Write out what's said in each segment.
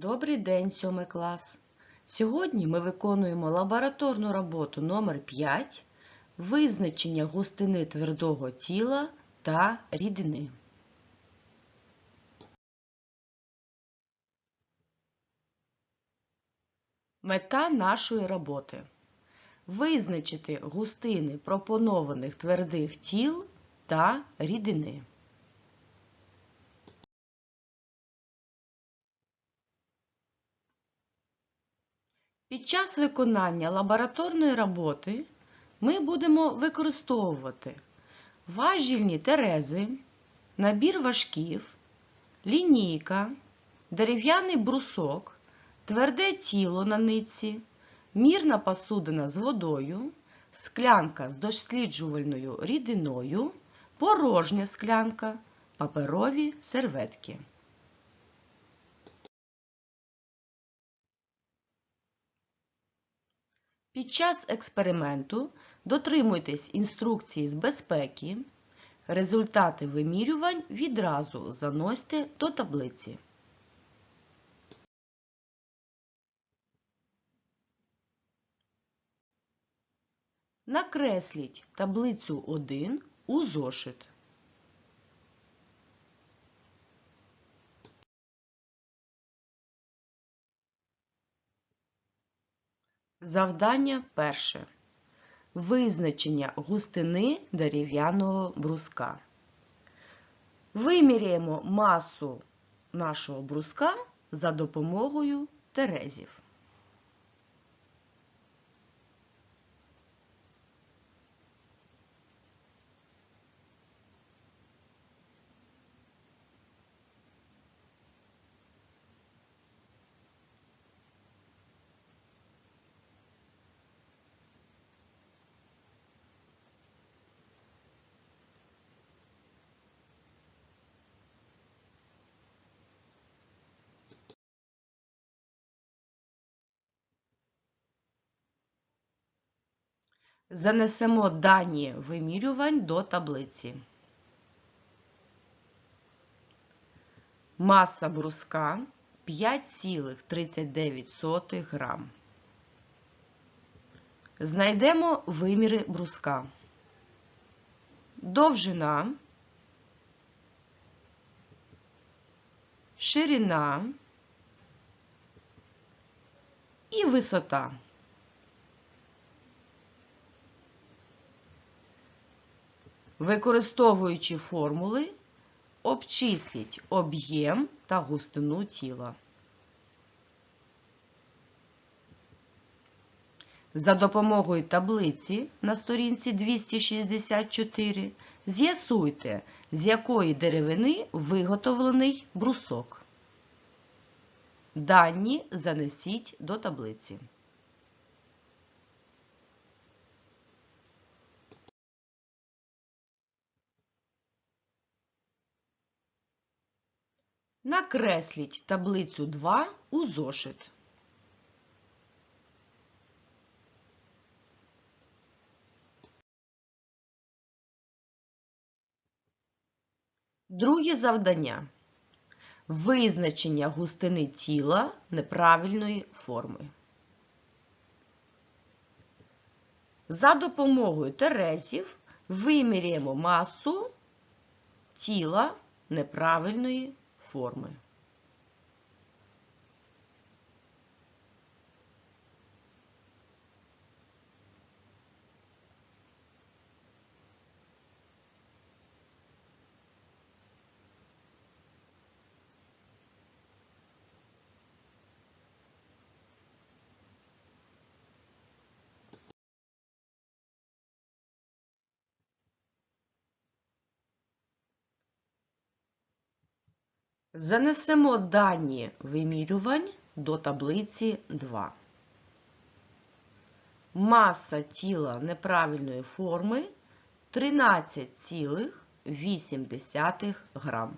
Добрий день, сьомий клас! Сьогодні ми виконуємо лабораторну роботу номер 5 визначення густини твердого тіла та рідини. Мета нашої роботи визначити густини пропонованих твердих тіл та рідини. Під час виконання лабораторної роботи ми будемо використовувати важільні терези, набір важків, лінійка, дерев'яний брусок, тверде тіло на нитці, мірна посудина з водою, склянка з досліджувальною рідиною, порожня склянка, паперові серветки. Під час експерименту дотримуйтесь інструкції з безпеки. Результати вимірювань відразу заносьте до таблиці. Накресліть таблицю 1 у зошит. Завдання перше. Визначення густини дерев'яного бруска. Виміряємо масу нашого бруска за допомогою терезів. Занесемо дані вимірювань до таблиці. Маса бруска 5,39 грам. Знайдемо виміри бруска. Довжина, ширина і висота. Використовуючи формули, обчисліть об'єм та густину тіла. За допомогою таблиці на сторінці 264 з'ясуйте, з якої деревини виготовлений брусок. Дані занесіть до таблиці. Накресліть таблицю 2 у зошит. Друге завдання. Визначення густини тіла неправильної форми. За допомогою терезів виміряємо масу тіла неправильної форми. Занесемо дані вимірювань до таблиці 2. Маса тіла неправильної форми 13,8 грам.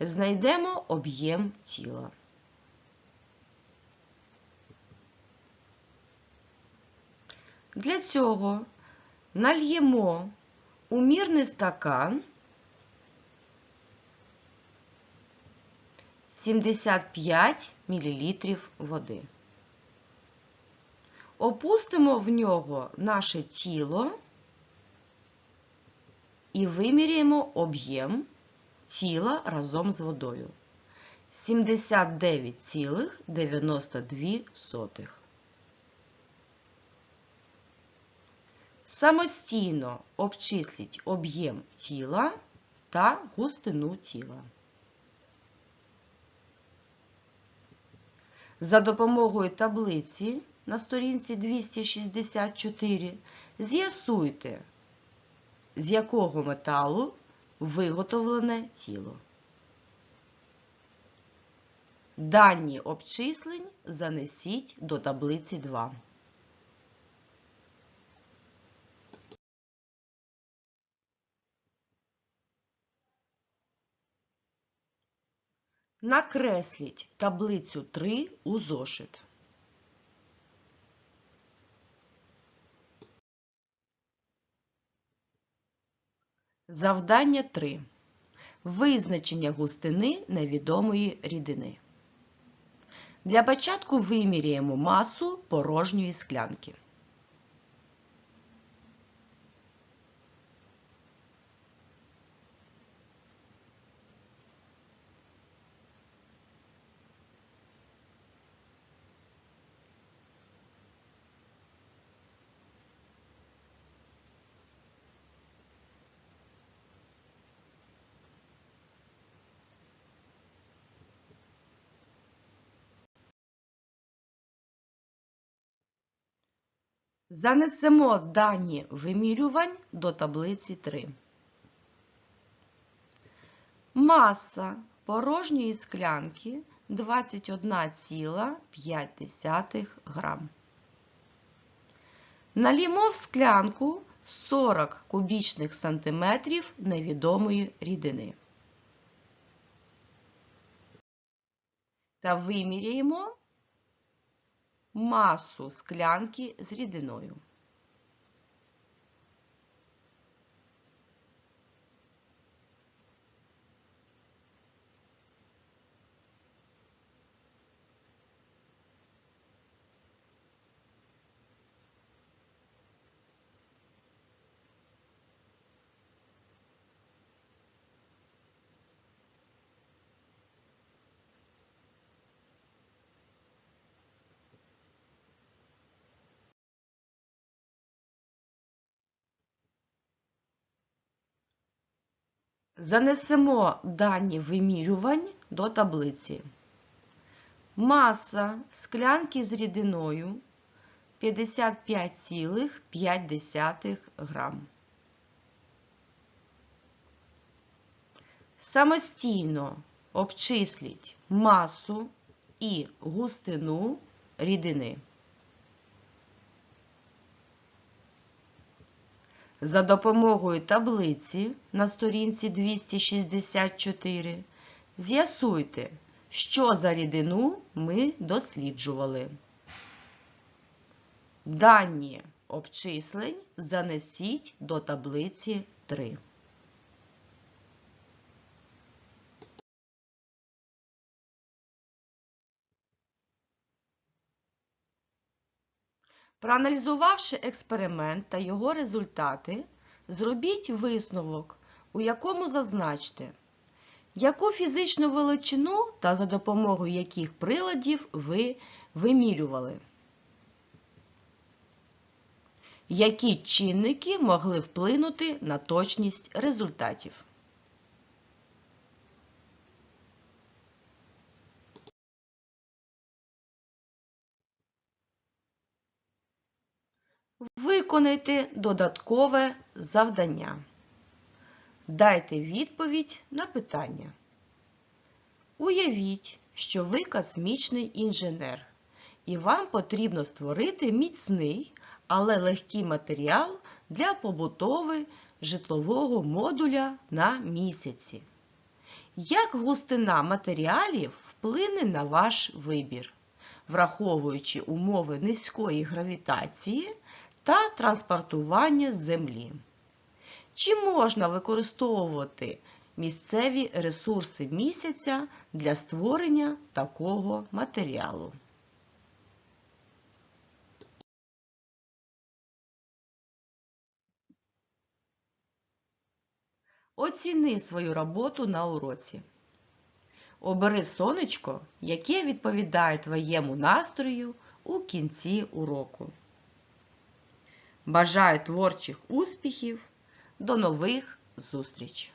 Знайдемо об'єм тіла. Для цього нальємо у стакан 75 мл води. Опустимо в нього наше тіло і виміряємо об'єм тіла разом з водою. 79,92. Самостійно обчисліть об'єм тіла та густину тіла. За допомогою таблиці на сторінці 264 з'ясуйте, з якого металу виготовлене тіло. Дані обчислень занесіть до таблиці 2. Накресліть таблицю 3 у зошит. Завдання 3. Визначення густини невідомої рідини. Для початку виміряємо масу порожньої склянки. Занесемо дані вимірювань до таблиці 3. Маса порожньої склянки 21,5 грам. Налімо в склянку 40 кубічних сантиметрів невідомої рідини. Та виміряємо масу склянки з рідиною. Занесемо дані вимірювань до таблиці. Маса склянки з рідиною 55,5 грам. Самостійно обчисліть масу і густину рідини. За допомогою таблиці на сторінці 264 з'ясуйте, що за рідину ми досліджували. Дані обчислень занесіть до таблиці 3. Проаналізувавши експеримент та його результати, зробіть висновок, у якому зазначте, яку фізичну величину та за допомогою яких приладів ви вимірювали. Які чинники могли вплинути на точність результатів? Виконайте додаткове завдання. Дайте відповідь на питання. Уявіть, що ви космічний інженер, і вам потрібно створити міцний, але легкий матеріал для побудови житлового модуля на місяці. Як густина матеріалів вплине на ваш вибір, враховуючи умови низької гравітації та транспортування землі? Чи можна використовувати місцеві ресурси місяця для створення такого матеріалу. Оціни свою роботу на уроці. Обери сонечко, яке відповідає твоєму настрою у кінці уроку. Бажаю творчих успіхів! До нових зустріч!